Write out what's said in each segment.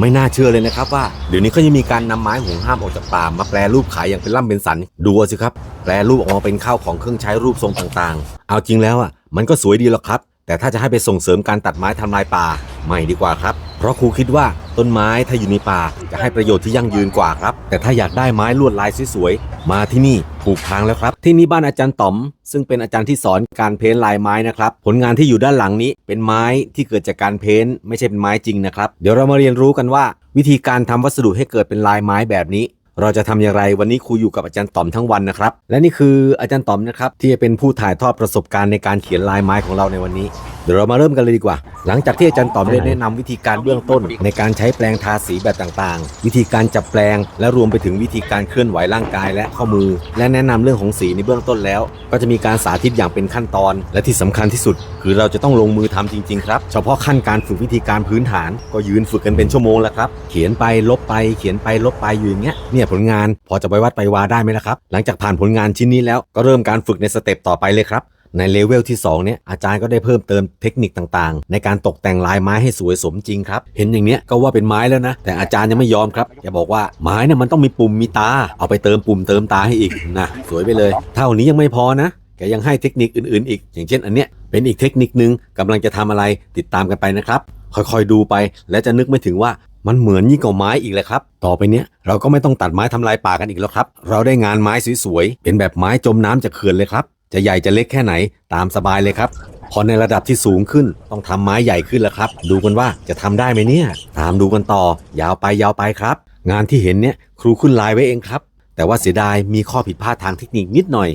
ไม่น่าเชื่อเลยนะครับว่าเดี๋ยวนี้เขายังมีการนำไม้ห่วงห้ามออกจากป่ามาแปลรูปขายอย่างเป็นล่ำเป็นสัน ดูสิครับ แปลรูปออกมาเป็นข้าวของเครื่องใช้รูปทรงต่างๆ เอาจริงแล้วอะมันก็สวยดีหรอกครับ แต่ถ้าจะให้ไปส่งเสริมการตัดไม้ทำลายป่าไม่ดีกว่าครับ เพราะครูคิดว่าต้นไม้ถ้าอยู่ในป่าจะให้ประโยชน์ที่ยั่งยืนกว่าครับ แต่ถ้าอยากได้ไม้ลวดลายสวยๆมาที่นี่ถูกทางแล้วครับ ที่นี่บ้านอาจารย์ต๋อม ซึ่งเป็นอาจารย์ที่สอนการเพ้นลายไม้นะครับ ผลงานที่อยู่ด้านหลังนี้เป็นไม้ที่เกิดจากการเพ้นไม่ใช่เป็นไม้จริงนะครับ เดี๋ยวเรามาเรียนรู้กันว่า วิธีการทำวัสดุให้เกิดเป็นลายไม้แบบนี้ เราจะทำอย่างไรวันนี้ครูอยู่กับอาจารย์ต๋อมทั้งวันนะครับ และนี่คืออาจารย์ต๋อมนะครับที่จะเป็นผู้ถ่ายทอดประสบการณ์ในการเขียนลายไม้ของเราในวันนี้ เดี๋ยวเรามาเริ่มกันเลยดีกว่า หลังจากที่อาจารย์ต๋อมได้แนะนำวิธีการเบื้องต้น ในการใช้แปลงทาสีแบบต่างๆ วิธีการจับแปลง และรวมไปถึงวิธีการเคลื่อนไหวร่างกายและข้อมือ และแนะนำเรื่องของสีในเบื้องต้นแล้ว ก็จะมีการสาธิตอย่างเป็นขั้นตอน และที่สำคัญที่สุด คือเราจะต้องลงมือทำจริงๆครับ เฉพาะขั้นการฝึกวิธีการพื้นฐาน ก็ยืนฝึกกันเป็นชั่วโมงแล้วครับ เขียนไปลบไปเขียนไปลบไปอยู่อย่างเงี้ย เนี่ยผลงานพอจะไปวัดไปวาได้ไหมล่ะครับ หลังจากผ่านผลงานชิ้นนี้แล้วก็เริ่มการฝึกในสเต็ปต่อไปเลยครับ ในเลเวลที่2เนี่ยอาจารย์ก็ได้เพิ่มเติมเทคนิคต่างๆ ในการตกแต่งลายไม้ให้สวยสมจริงครับ เห็นอย่างเนี้ยก็ว่าเป็นไม้แล้วนะ แต่อาจารย์ยังไม่ยอมครับแกบอกว่าไม้เนี่ยมันต้องมีปุ่มมีตา เอาไปเติมปุ่มเติมตาให้อีกนะสวยไปเลย เท่านี้ยังไม่พอนะแกยังให้เทคนิคอื่นๆ อีก อย่างเช่นอันเนี้ยเป็นอีกเทคนิคนึงกำลังจะทำอะไรติดตามกันไปนะครับ ค่อยๆดูไป และจะนึกไม่ถึงว่ามันเหมือนยิ่งกว่าไม้อีกเลยครับ ต่อไปเนี้ยเราก็ไม่ต้องตัดไม้ทำลายป่ากันอีกแล้วครับ เราได้งานไม้สวยๆเป็นแบบไม้จมน้ำจากเขื่อนเลยครับ จะใหญ่จะเล็กแค่ไหนตามสบายเลยครับ พอในระดับที่สูงขึ้นต้องทำไม้ใหญ่ขึ้นแล้วครับ ดูกันว่าจะทำได้ไหมเนี่ย ตามดูกันต่อยาวไปยาวไปครับ งานที่เห็นเนี่ยครูขึ้นลายไว้เองครับ แต่ว่าเสียดายมีข้อผิดพลาดทางเทคนิคนิดหน่อย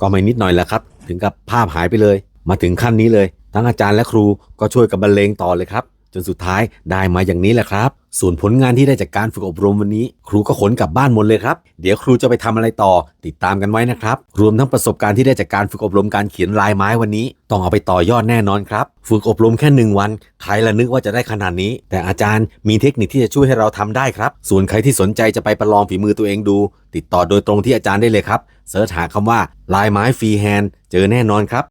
ก็ไม่นิดหน่อยแล้วครับ ถึงกับภาพหายไปเลย มาถึงขั้นนี้เลย ทั้งอาจารย์และครูก็ช่วยกันบรรเลงต่อเลยครับ จนสุดท้ายได้มาอย่างนี้แหละครับ ส่วนผลงานที่ได้จากการฝึกอบรมวันนี้ ครูก็ขนกลับบ้านหมดเลยครับ เดี๋ยวครูจะไปทำอะไรต่อ ติดตามกันไว้นะครับ รวมทั้งประสบการณ์ที่ได้จากการฝึกอบรมการเขียนลายไม้วันนี้ ต้องเอาไปต่อยอดแน่นอนครับ ฝึกอบรมแค่หนึ่งวัน ใครละนึกว่าจะได้ขนาดนี้ แต่อาจารย์มีเทคนิคที่จะช่วยให้เราทำได้ครับ ส่วนใครที่สนใจจะไปประลองฝีมือตัวเองดู ติดต่อโดยตรงที่อาจารย์ได้เลยครับเสิร์ชหาคำว่าลายไม้ฟรีแฮนด์เจอแน่นอนครับ